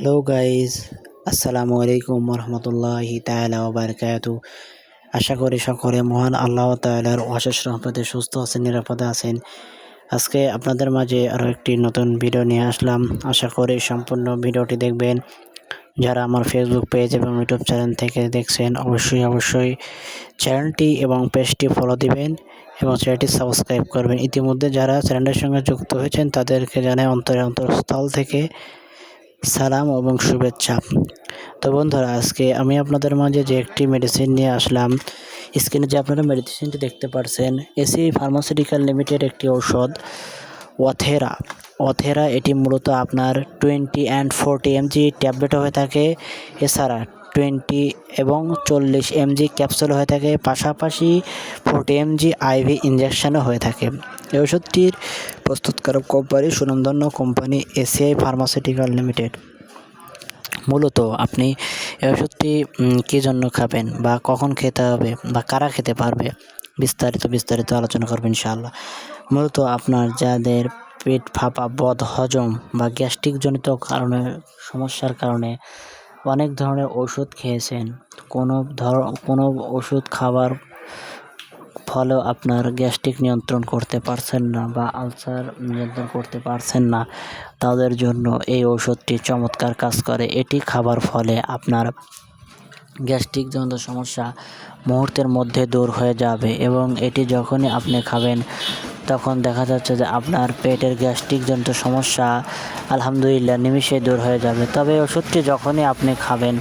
Hello guys আসসালামু আলাইকুম রহমতুল্লাহি ওয়া বারাকাতু আশা করি সকলে মহান আল্লাহ তাআলার অশেষ রহমতে সুস্থ আছেন, নিরাপদে আছেন। আজকে আপনাদের মাঝে আরও একটি নতুন ভিডিও নিয়ে আসলাম। আশা করি সম্পূর্ণ ভিডিওটি দেখবেন। যারা আমার ফেসবুক পেজ এবং ইউটিউব চ্যানেল থেকে দেখছেন, অবশ্যই অবশ্যই চ্যানেলটি এবং পেজটি ফলো দিবেন এবং চ্যানেলটি সাবস্ক্রাইব করবেন। ইতিমধ্যে যারা চ্যানেলের সঙ্গে যুক্ত হয়েছেন, তাদেরকে জানাই অন্তরে অন্তরস্থল থেকে সালাম এবং শুভেচ্ছা। তো বন্ধুরা, আজকে আমি আপনাদের মাঝে যে একটি মেডিসিন নিয়ে আসলাম, স্ক্রিনে যে আপনারা মেডিসিনটি দেখতে পারছেন এসি ফার্মাসিউটিক্যাল লিমিটেড একটি ঔষধ অথেরা অথেরা এটি মূলত আপনার twenty and forty MG tablet হয়ে থাকে। এছাড়া টোয়েন্টি এবং চল্লিশ এমজি ক্যাপসুল হয়ে থাকে। পাশাপাশি ফোরটি এমজি আইভি ইঞ্জেকশনও হয়ে থাকে। এই ওষুধটির প্রস্তুতকারক কোম্পানি সুনন্দন্য কোম্পানি এসিআই ফার্মাসিউটিক্যাল লিমিটেড মূলত আপনি এই ওষুধটি কী জন্য খাবেন বা কখন খেতে হবে বা কারা খেতে পারবে বিস্তারিত বিস্তারিত আলোচনা করবেন ইনশাআল্লাহ। মূলত আপনার যাদের পেট ফাঁপা, বদ, হজম বা গ্যাস্ট্রিক জনিত কারণে, সমস্যার কারণে অনেক ধরনের ওষুধ খেয়েছেন। কোনো ধর, কোনো ওষুধ খাবার ফলেও আপনার গ্যাস্ট্রিক নিয়ন্ত্রণ করতে পারছেন না বা আলসার নিয়ন্ত্রণ করতে পারছেন না, তাদের জন্য এই ওষুধটি চমৎকার কাজ করে। এটি খাবার ফলে আপনার গ্যাস্ট্রিক জনিত সমস্যা মুহূর্তের মধ্যে দূর হয়ে যাবে এবং এটি যখনই আপনি খাবেন তখন দেখা যাচ্ছে যে আপনার পেটের গ্যাস্ট্রিক জনিত সমস্যা, আলহামদুলিল্লাহ নিমিষেই দূর হয়ে যাবে। তবে ওষুধটি যখনই আপনি খাবেন,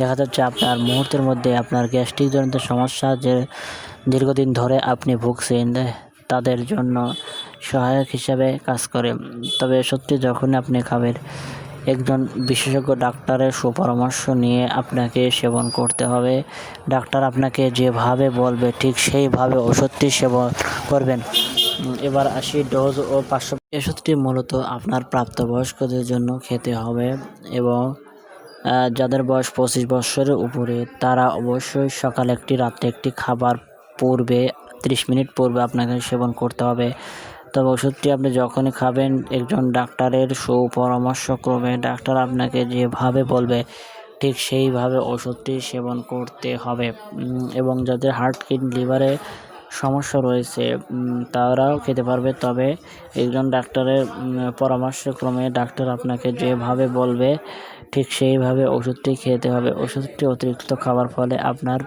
দেখা যাচ্ছে আপনার মুহূর্তের মধ্যে আপনার গ্যাস্ট্রিক জনিত সমস্যা যে দীর্ঘদিন ধরে আপনি ভুগছেন, তাদের জন্য সহায়ক হিসাবে কাজ করে। তবে সত্যি যখন আপনি খাবেন, একজন বিশেষজ্ঞ ডাক্তারের সুপরামর্শ নিয়ে আপনাকে সেবন করতে হবে। ডাক্তার আপনাকে যেভাবে বলবে, ঠিক সেইভাবে ওষুধটি সেবন করবেন। এবার আসি ডোজ ও পার্শ্ব ওষুধটি মূলত আপনার প্রাপ্তবয়স্কদের জন্য খেতে হবে এবং যাদের বয়স পঁচিশ বছরের উপরে, তারা অবশ্যই সকালে একটি, রাত্রে একটি খাবার পূর্বে, ত্রিশ মিনিট পূর্বে আপনাকে সেবন করতে হবে। তবে ওষুধটি আপনি যখনই খাবেন, একজন ডাক্তারের সুপরামর্শক্রমে ডাক্তার আপনাকে যেভাবে বলবে, ঠিক সেইভাবে ওষুধটি সেবন করতে হবে। এবং যাদের হার্ট, কিডনি, লিভারে সমস্যা রয়েছে তারাও খেতে পারবে। তবে একজন ডাক্তারের পরামর্শক্রমে ডাক্তার আপনাকে যেভাবে বলবে, ঠিক সেইভাবে ওষুধটি খেতে হবে। ওষুধটি অতিরিক্ত খাওয়ার ফলে আপনার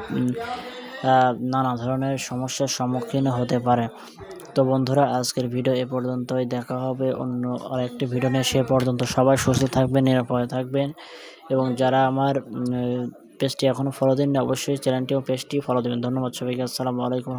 নানা ধরনের সমস্যার সম্মুখীন হতে পারে। তো বন্ধুরা, আজকের ভিডিও এ পর্যন্তই। দেখা হবে অন্য আরেকটি ভিডিও নিয়ে। সে পর্যন্ত সবাই সুস্থ থাকবেন, নিরাপদে থাকবেন। এবং যারা আমার পেজটি এখনও ফলো দেননি, অবশ্যই চ্যানেলটি ও পেজটি ফলো দেবেন। ধন্যবাদ সবাইকে। আসসালামু আলাইকুম